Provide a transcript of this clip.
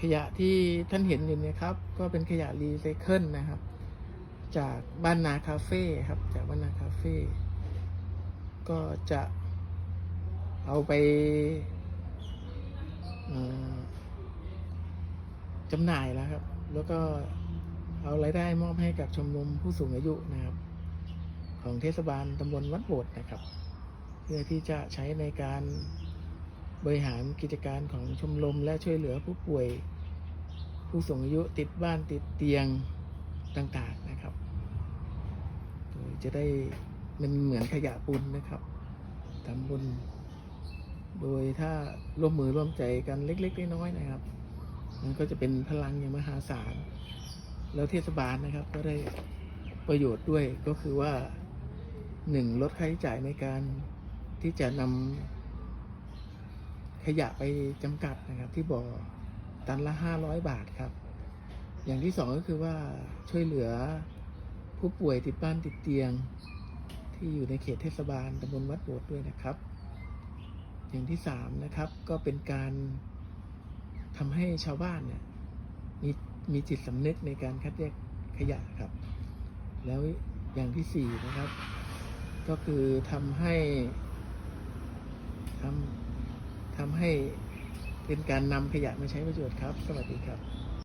ขยะที่ท่านเห็นอยู่เนี่ยครับ ก็เป็นขยะรีไซเคิลนะครับ จากบ้านนาคาเฟ่ครับจากบ้านนาคาเฟ่ก็จะเอาไปจำหน่ายแล้วครับ แล้วก็เอารายได้มอบให้กับชมรมผู้สูงอายุนะครับ ของเทศบาลตำบลวัดโบดนะครับ เพื่อที่จะใช้ในการ บริหารกิจการของชมรมและช่วยเหลือผู้ป่วย ผู้สูงอายุติดบ้านติดเตียงต่างๆนะครับ โดยจะได้มันเหมือนขยะปุนนะครับทำบุญ โดยถ้าร่วมมือร่วมใจกันเล็กๆน้อยๆนะครับ มันก็จะเป็นพลังอย่างมหาศาล แล้วเทศบาลนะครับก็ได้ประโยชน์ด้วยก็คือว่าหนึ่งลดค่าใช้จ่ายในการที่จะนำ ขยะไปจำกัดนะครับที่บ่อตันละห้าร้อยบาทครับ อย่างที่สองก็คือว่าช่วยเหลือผู้ป่วยติดบ้านติดเตียง ที่อยู่ในเขตเทศบาลตำบลวัดโบสถ์ด้วยนะครับ อย่างที่สามนะครับก็เป็นการทำให้ชาวบ้านเนี่ยมีมีจิตสำนึกในการคัดแยกขยะครับ แล้วอย่างที่สี่นะครับ ก็คือทำให้ ให้เป็นการนำขยะมาใช้ประโยชน์ครับ สวัสดีครับ